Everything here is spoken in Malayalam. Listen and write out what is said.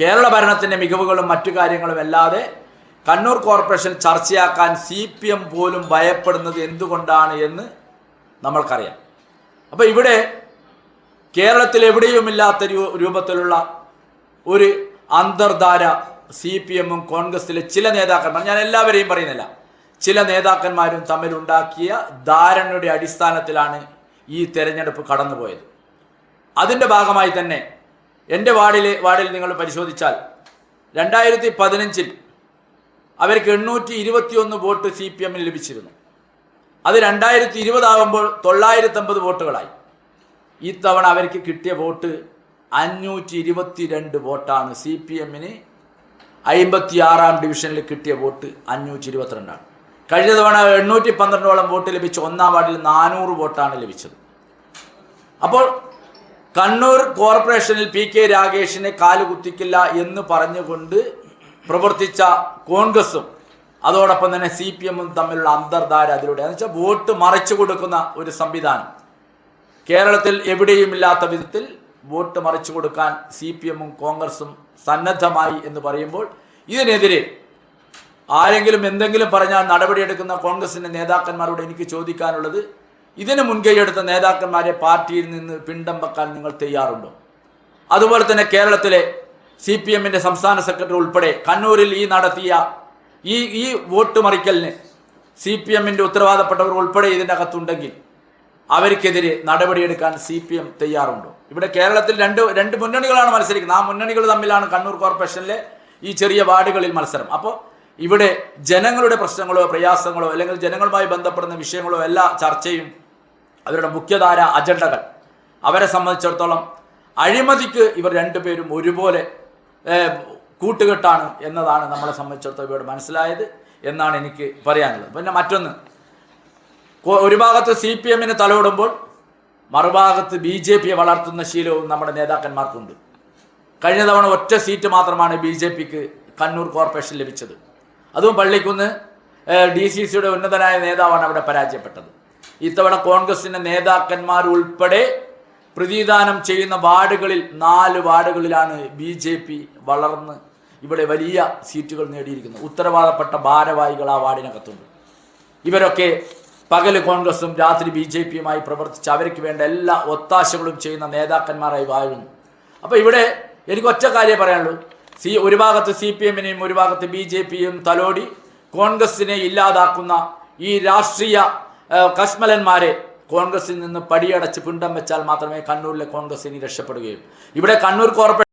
കേരള ഭരണത്തിന്റെ മികവുകളും മറ്റു കാര്യങ്ങളും അല്ലാതെ കണ്ണൂർ കോർപ്പറേഷൻ ചർച്ചയാക്കാൻ സി പി എം പോലും ഭയപ്പെടുന്നത് എന്തുകൊണ്ടാണ് എന്ന് നമ്മൾക്കറിയാം. അപ്പോൾ ഇവിടെ കേരളത്തിൽ എവിടെയുമില്ലാത്ത രൂപത്തിലുള്ള ഒരു അന്തർധാര സി പി എമ്മും കോൺഗ്രസിലെ ചില നേതാക്കന്മാർ ഞാൻ എല്ലാവരെയും പറയുന്നില്ല ചില നേതാക്കന്മാരും തമ്മിലുണ്ടാക്കിയ ധാരണയുടെ അടിസ്ഥാനത്തിലാണ് ഈ തെരഞ്ഞെടുപ്പ് കടന്നുപോയത്. അതിന്റെ ഭാഗമായി തന്നെ എന്റെ വാർഡിൽ വാർഡിൽ നിങ്ങൾ പരിശോധിച്ചാൽ രണ്ടായിരത്തി പതിനഞ്ചിൽ അവർക്ക് എണ്ണൂറ്റി ഇരുപത്തിയൊന്ന് വോട്ട് സി പി എമ്മിന് ലഭിച്ചിരുന്നു. അത് രണ്ടായിരത്തി ഇരുപതാകുമ്പോൾ തൊള്ളായിരത്തമ്പത് വോട്ടുകളായി. ഇത്തവണ അവർക്ക് കിട്ടിയ വോട്ട് അഞ്ഞൂറ്റി ഇരുപത്തി രണ്ട് വോട്ടാണ് സി പി എമ്മിന് അമ്പത്തി ആറാം ഡിവിഷനിൽ കിട്ടിയ വോട്ട് അഞ്ഞൂറ്റി ഇരുപത്തിരണ്ടാണ് കഴിഞ്ഞ തവണ എണ്ണൂറ്റി പന്ത്രണ്ടോളം വോട്ട് ലഭിച്ച ഒന്നാം വാർഡിൽ നാനൂറ് വോട്ടാണ് ലഭിച്ചത്. അപ്പോൾ കണ്ണൂർ കോർപ്പറേഷനിൽ പി കെ രാഗേഷിനെ കാലുകുത്തിക്കില്ല എന്ന് പറഞ്ഞുകൊണ്ട് പ്രവർത്തിച്ച കോൺഗ്രസും അതോടൊപ്പം തന്നെ സി പി എമ്മും തമ്മിലുള്ള അന്തർധാര അതിലൂടെ. എന്ന് വെച്ചാൽ വോട്ട് മറിച്ചു കൊടുക്കുന്ന ഒരു സംവിധാനം. കേരളത്തിൽ എവിടെയും ഇല്ലാത്ത വിധത്തിൽ വോട്ട് മറിച്ചു കൊടുക്കാൻ സി പി എമ്മും കോൺഗ്രസും സന്നദ്ധമായി എന്ന് പറയുമ്പോൾ ഇതിനെതിരെ ആരെങ്കിലും എന്തെങ്കിലും പറഞ്ഞാൽ നടപടിയെടുക്കുന്ന കോൺഗ്രസിന്റെ നേതാക്കന്മാരോട് എനിക്ക് ചോദിക്കാനുള്ളത് ഇതിന് മുൻകൈയെടുത്ത നേതാക്കന്മാരെ പാർട്ടിയിൽ നിന്ന് പിണ്ടം വെക്കാൻ നിങ്ങൾ തയ്യാറുണ്ടോ? അതുപോലെ തന്നെ കേരളത്തിലെ സി പി എമ്മിന്റെ സംസ്ഥാന സെക്രട്ടറി ഉൾപ്പെടെ കണ്ണൂരിൽ ഈ നടത്തിയ ഈ ഈ വോട്ട് മറിക്കലിന് സി പി എമ്മിന്റെ ഉത്തരവാദപ്പെട്ടവർ ഉൾപ്പെടെ ഇതിന്റെ അകത്തുണ്ടെങ്കിൽ അവർക്കെതിരെ നടപടിയെടുക്കാൻ സി പി എം തയ്യാറുണ്ടോ? ഇവിടെ കേരളത്തിൽ രണ്ട് രണ്ട് മുന്നണികളാണ് മത്സരിക്കുന്നത്. ആ മുന്നണികൾ തമ്മിലാണ് കണ്ണൂർ കോർപ്പറേഷനിലെ ഈ ചെറിയ വാർഡുകളിൽ മത്സരം. അപ്പോൾ ഇവിടെ ജനങ്ങളുടെ പ്രശ്നങ്ങളോ പ്രയാസങ്ങളോ അല്ലെങ്കിൽ ജനങ്ങളുമായി ബന്ധപ്പെടുന്ന വിഷയങ്ങളോ എല്ലാ ചർച്ചയും അവരുടെ മുഖ്യധാര അജണ്ടകൾ. അവരെ സംബന്ധിച്ചിടത്തോളം അഴിമതിക്ക് ഇവർ രണ്ടുപേരും ഒരുപോലെ കൂട്ടുകെട്ടാണ് എന്നതാണ് നമ്മളെ സംബന്ധിച്ചിടത്തോളം ഇവരുടെ മനസ്സിലായത് എന്നാണ് എനിക്ക് പറയാനുള്ളത്. പിന്നെ മറ്റൊന്ന് ഒരു ഭാഗത്ത് സി പി എമ്മിന് തലോടുമ്പോൾ മറുഭാഗത്ത് ബി ജെ പിയെ വളർത്തുന്ന ശീലവും നമ്മുടെ നേതാക്കന്മാർക്കുണ്ട്. കഴിഞ്ഞ തവണ ഒറ്റ സീറ്റ് മാത്രമാണ് ബി ജെ പിക്ക് കണ്ണൂർ കോർപ്പറേഷൻ ലഭിച്ചത്. അതും പള്ളിക്കുന്ന് ഡി സി സിയുടെ ഉന്നതനായ നേതാവാണ് അവിടെ പരാജയപ്പെട്ടത്. ഇത്തവണ കോൺഗ്രസിന്റെ നേതാക്കന്മാർ ഉൾപ്പെടെ പ്രതിദാനം ചെയ്യുന്ന വാർഡുകളിൽ നാല് വാർഡുകളിലാണ് ബി ജെ പി വളർന്ന് ഇവിടെ വലിയ സീറ്റുകൾ നേടിയിരിക്കുന്നത്. ഉത്തരവാദപ്പെട്ട ഭാരവാഹികൾ ആ വാർഡിനകത്തുണ്ട്. ഇവരൊക്കെ പകൽ കോൺഗ്രസും രാത്രി ബി ജെ പിയുമായി പ്രവർത്തിച്ച് അവർക്ക് വേണ്ട എല്ലാ ഒത്താശകളും ചെയ്യുന്ന നേതാക്കന്മാരായി വാഴുന്നു. അപ്പോൾ ഇവിടെ എനിക്ക് ഒറ്റ കാര്യം പറയാനുള്ളൂ. സി ഒരു ഭാഗത്ത് സി പി എമ്മിനെയും ഒരു ഭാഗത്ത് ബി ജെ പിയും തലോടി കോൺഗ്രസിനെ ഇല്ലാതാക്കുന്ന ഈ രാഷ്ട്രീയ കശ്മലന്മാരെ കോൺഗ്രസിൽ നിന്ന് പടിയടച്ച് പിണ്ടം വെച്ചാൽ മാത്രമേ കണ്ണൂരിലെ കോൺഗ്രസ് ഇനി രക്ഷപ്പെടുകയും ഇവിടെ കണ്ണൂർ കോർപ്പറേഷൻ